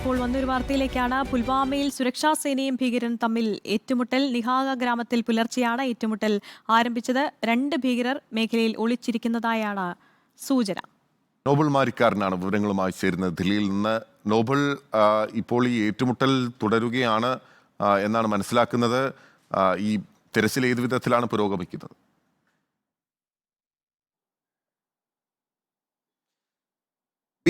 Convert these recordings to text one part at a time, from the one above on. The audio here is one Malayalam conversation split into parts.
ഇപ്പോൾ വന്നൊരു വാർത്തയിലേക്കാണ്. പുൽവാമയിൽ സുരക്ഷാ സേനയും ഭീകരൻ തമ്മിൽ ഏറ്റുമുട്ടൽ. നിഹാഗ ഗ്രാമത്തിൽ പുലർച്ചെയാണ് ഏറ്റുമുട്ടൽ ആരംഭിച്ചത്. രണ്ട് ഭീകരർ മേഖലയിൽ ഒളിച്ചിരിക്കുന്നതായാണ് സൂചന. നോബൽ മാരിക്കാരനാണ് വിവരങ്ങളുമായി ചേരുന്നത്. ദില്ലിയിൽ നിന്ന് നോബൽ ഇപ്പോൾ ഈ ഏറ്റുമുട്ടൽ തുടരുകയാണ് എന്നാണ് മനസ്സിലാക്കുന്നത്. ഈ തെരച്ചിൽ ഏത് വിധത്തിലാണ് പുരോഗമിക്കുന്നത്?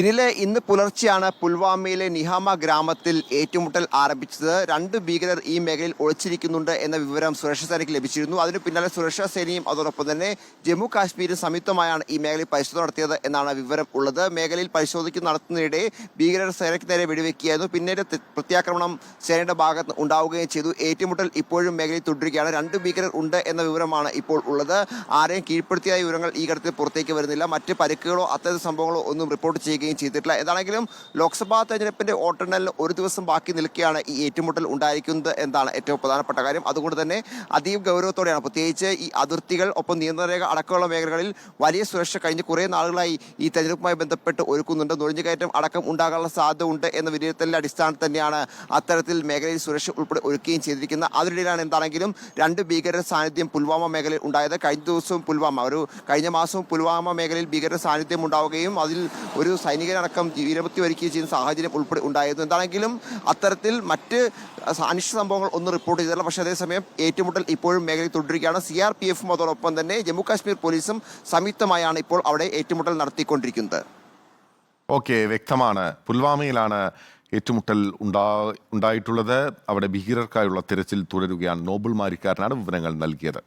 പിന്നിലെ ഇന്ന് പുലർച്ചെയാണ് പുൽവാമയിലെ നിഹാമ ഗ്രാമത്തിൽ ഏറ്റുമുട്ടൽ ആരംഭിച്ചത്. രണ്ട് ഭീകരർ ഈ മേഖലയിൽ ഒളിച്ചിരിക്കുന്നുണ്ട് എന്ന വിവരം സുരക്ഷാ സേനയ്ക്ക് ലഭിച്ചിരുന്നു. അതിന് പിന്നാലെ സുരക്ഷാ സേനയും അതോടൊപ്പം തന്നെ ജമ്മു കാശ്മീരും സംയുക്തമായാണ് ഈ മേഖലയിൽ പരിശോധന നടത്തിയത് എന്നാണ് വിവരം ഉള്ളത്. മേഖലയിൽ പരിശോധിക്കുന്ന നടത്തുന്നതിനിടെ ഭീകരർ സേനയ്ക്ക് നേരെ വെടിവെക്കുകയായിരുന്നു. പിന്നീട് പ്രത്യാക്രമണം സേനയുടെ ഭാഗത്ത് ഉണ്ടാവുകയും ചെയ്തു. ഏറ്റുമുട്ടൽ ഇപ്പോഴും മേഖലയിൽ തുടരുകയാണ്. രണ്ട് ഭീകരർ ഉണ്ട് എന്ന വിവരമാണ് ഇപ്പോൾ ഉള്ളത്. ആരെയും കീഴ്പ്പെടുത്തിയ വിവരങ്ങൾ ഈ ഘട്ടത്തിൽ പുറത്തേക്ക് വരുന്നില്ല. മറ്റ് പരിക്കുകളോ അത്തരം സംഭവങ്ങളോ ഒന്നും റിപ്പോർട്ട് ചെയ്യുകയും ചെയ്തിട്ടില്ല. എന്താണെങ്കിലും ലോക്സഭാ തെരഞ്ഞെടുപ്പിന്റെ വോട്ടെണ്ണലിന് ഒരു ദിവസം ബാക്കി നിൽക്കുകയാണ് ഈ ഏറ്റുമുട്ടൽ ഉണ്ടായിരിക്കുന്നത് എന്നാണ് ഏറ്റവും പ്രധാനപ്പെട്ട കാര്യം. അതുകൊണ്ട് തന്നെ അതീവ ഗൗരവത്തോടെയാണ്. പ്രത്യേകിച്ച് ഈ അതിർത്തികൾ ഒപ്പം നിയന്ത്രണരേഖ അടക്കമുള്ള മേഖലകളിൽ വലിയ സുരക്ഷ കഴിഞ്ഞ് കുറേ നാളുകളായി ഈ തെരഞ്ഞെടുപ്പുമായി ബന്ധപ്പെട്ട് ഒരുക്കുന്നുണ്ട്. നുഴഞ്ഞുകയറ്റം അടക്കം ഉണ്ടാകാനുള്ള സാധ്യത ഉണ്ട് എന്ന വിലയിരുത്തലിന്റെ അടിസ്ഥാനത്തിൽ തന്നെയാണ് അത്തരത്തിൽ മേഖലയിൽ സുരക്ഷ ഉൾപ്പെടെ ഒരുക്കുകയും ചെയ്തിരിക്കുന്നത്. അതിനിടയിലാണ് എന്താണെങ്കിലും രണ്ട് ഭീകര സാന്നിധ്യം പുൽവാമ മേഖലയിൽ ഉണ്ടായത്. കഴിഞ്ഞ ദിവസവും പുൽവാമ ഒരു കഴിഞ്ഞ മാസവും പുൽവാമ മേഖലയിൽ ഭീകര സാന്നിധ്യം ഉണ്ടാവുകയും അതിൽ ഒരു സൈനികനടക്കം വീരമൃത്യു വരിക്കുകയും ചെയ്യുന്ന സാഹചര്യം ഉൾപ്പെടെ ഉണ്ടായിരുന്നു. എന്താണെങ്കിലും അത്തരത്തിൽ മറ്റ് അനിഷ്ട സംഭവങ്ങൾ ഒന്ന് റിപ്പോർട്ട് ചെയ്തില്ല പക്ഷേ അതേസമയം ഏറ്റുമുട്ടൽ ഇപ്പോഴും മേഖലയിൽ തുടരുകയാണ്. സി ആർ പി എഫും അതോടൊപ്പം തന്നെ ജമ്മു കാശ്മീർ പോലീസും സംയുക്തമായാണ് ഇപ്പോൾ അവിടെ ഏറ്റുമുട്ടൽ നടത്തിക്കൊണ്ടിരിക്കുന്നത്. ഓക്കെ വ്യക്തമാണ്. പുൽവാമയിലാണ് ഏറ്റുമുട്ടൽ ഉണ്ടാ ഉണ്ടായിട്ടുള്ളത്. അവിടെ ഭീകരർക്കായുള്ള തിരച്ചിൽ തുടരുകയാണ്. നോബൽ മാരിക്കാരനാണ് വിവരങ്ങൾ നൽകിയത്.